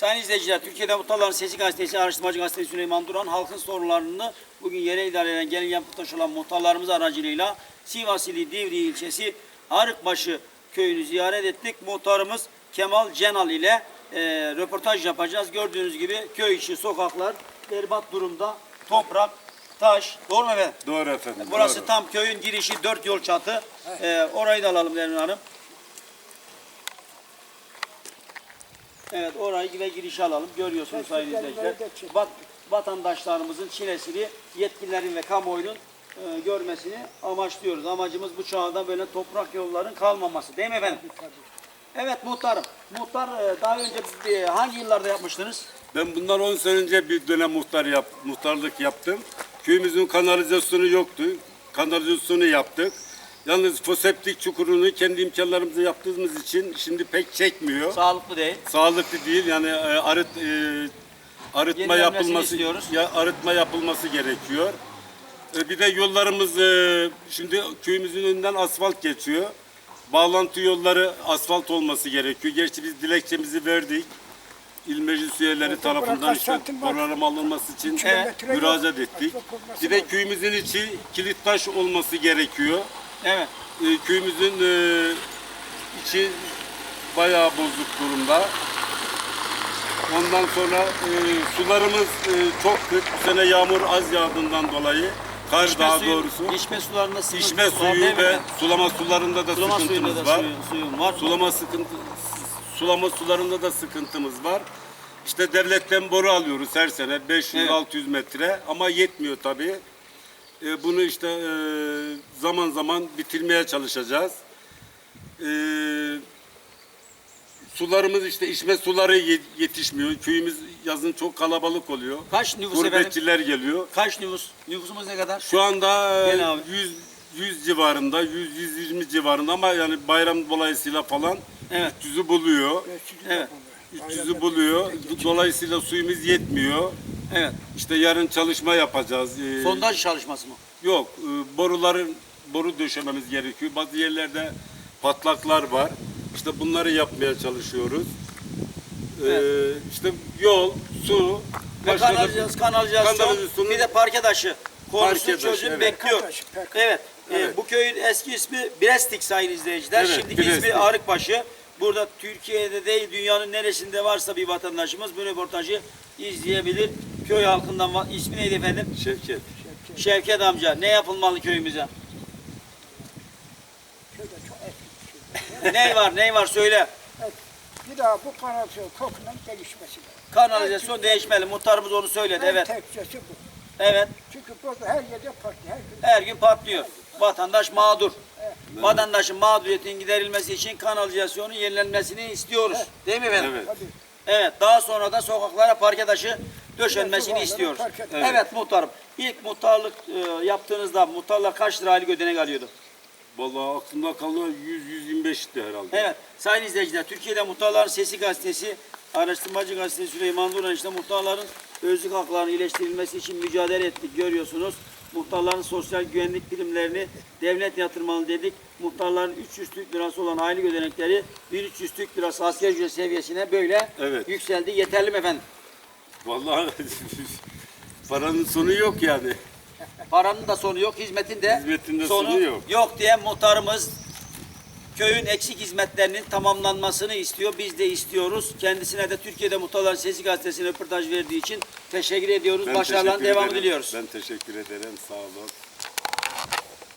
Sayın izleyiciler, Türkiye'de Muhtarların Sesi Gazetesi, Araştırmacı Gazetesi Süleyman Duran halkın sorunlarını bugün yere idareden gelin yapıtaş olan muhtarlarımız aracılığıyla Sivas ili Divri ilçesi Arıkbaşı köyünü ziyaret ettik. Muhtarımız Kemal Cenal ile e, röportaj yapacağız. Gördüğünüz gibi köy içi sokaklar berbat durumda. Toprak, taş. Doğru mu efendim? Doğru efendim. Burası doğru. tam köyün girişi dört yol çatı. Ee, orayı da alalım Nermin Hanım. Evet orayı ve girişi alalım. Görüyorsunuz sayın izleyiciler. Vat, vatandaşlarımızın çilesini yetkililerin ve kamuoyunun e, görmesini amaçlıyoruz. Amacımız bu çağda böyle toprak yolların kalmaması değil mi efendim? Evet muhtarım. Muhtar e, daha önce e, hangi yıllarda yapmıştınız? Ben bundan 10 sene önce bir dönem muhtar yap, muhtarlık yaptım. Köyümüzün kanalizasyonu yoktu. Kanalizasyonu yaptık. Yalnız foseptik çukurunu kendi imkanlarımızla yaptığımız için şimdi pek çekmiyor. Sağlıklı değil. Sağlıklı değil. Yani e, arıt e, arıtma Yenilenmesini yapılması istiyoruz. ya arıtma yapılması gerekiyor. E, bir de yollarımız e, şimdi köyümüzün önünden asfalt geçiyor. Bağlantı yolları asfalt olması gerekiyor. Gerçi biz dilekçemizi verdik. İl meclis üyeleri Orada tarafından bırak, işte program alınması için kilometre yok. müracaat ettik. Asfalt olması Bir de lazım. köyümüzün içi kilit taş olması gerekiyor. Evet. E, köyümüzün e, içi bayağı bozuk durumda. Ondan sonra e, sularımız e, çok kıt. Bu sene yağmur az yağdığından dolayı. Kar İçme daha suyu- doğrusu. İçme sularında sıkıntı İçme suyu mi ve sulama sularında da Sulama sıkıntımız da var. suyun var. Sulama sıkıntı sulama sularında da sıkıntımız var. İşte devletten boru alıyoruz her sene 500-600 metre ama yetmiyor tabii. E, bunu işte e, zaman zaman bitirmeye çalışacağız. E, sularımız işte içme suları ye- yetişmiyor. Köyümüz yazın çok kalabalık oluyor. Kaç nüfus efendim? Gurbetçiler geliyor. Kaç nüfus? Nüfusumuz ne kadar? Şu anda e, Gel abi. 100 100 civarında, 100 120 civarında ama yani bayram dolayısıyla falan Evet. 300'ü buluyor. Evet. 300'ü buluyor. Dolayısıyla suyumuz yetmiyor. Evet. İşte yarın çalışma yapacağız. Ee, Sondaj çalışması mı? Yok, e, boruların boru döşememiz gerekiyor. Bazı yerlerde patlaklar var. İşte bunları yapmaya çalışıyoruz. Ee, işte yol, su, Ve başka da- kanalizasyon, kanalizasyon, bir de parke taşı konusu Parke taşı, çözüm evet. bekliyor. Parke taşı, parke. Evet. e, Evet. bu köyün eski ismi Brestik sayın izleyiciler. Evet, Şimdiki ismi. Arıkbaşı. Burada Türkiye'de değil dünyanın neresinde varsa bir vatandaşımız bu röportajı izleyebilir. Köy halkından ismi neydi efendim? Şevket. Şevket amca. Ne yapılmalı köyümüze? Çok eski ne var ne var söyle. Evet. Bir daha bu kanalizasyon kokunun değişmesi lazım. Kanalizasyon değişmeli. Muhtarımız onu söyledi. En Evet. tekçesi bu. Evet. Çünkü burada her yerde farklı. Her gün Her gün patlıyor. Vatandaş mağdur. Vatandaşın mağduriyetinin giderilmesi için kanalizasyonun yenilenmesini istiyoruz. Değil mi efendim? Evet. Evet. Daha sonra da sokaklara parke taşı döşenmesini istiyoruz. parke taşı. Evet. muhtarım. İlk muhtarlık e, yaptığınızda muhtarlar kaç lira aylık ödenek alıyordu? Vallahi aklımda kalan 100-125'ti herhalde. Evet. Sayın izleyiciler, Türkiye'de Muhtarların Sesi Gazetesi, Araştırmacı Gazetesi Süleyman Duran işte muhtarların özlük haklarının iyileştirilmesi için mücadele ettik görüyorsunuz. Muhtarların sosyal güvenlik primlerini devlet yatırmalı dedik. Muhtarların 300 Türk lirası olan aylık ödenekleri 1300 Türk lirası asgari ücret seviyesine böyle Evet. yükseldi. Yeterli mi efendim? Vallahi paranın sonu yok yani. Paranın da sonu yok, hizmetin de, Hizmetin de sonu yok. Yok diye muhtarımız köyün eksik hizmetlerinin tamamlanmasını istiyor. Biz de istiyoruz. Kendisine de Türkiye'de Muhtarlar Sesi Gazetesi'ne röportaj verdiği için teşekkür ediyoruz. Ben Başarıların teşekkür devamı ederim. diliyoruz. Ben teşekkür ederim. Sağ olun.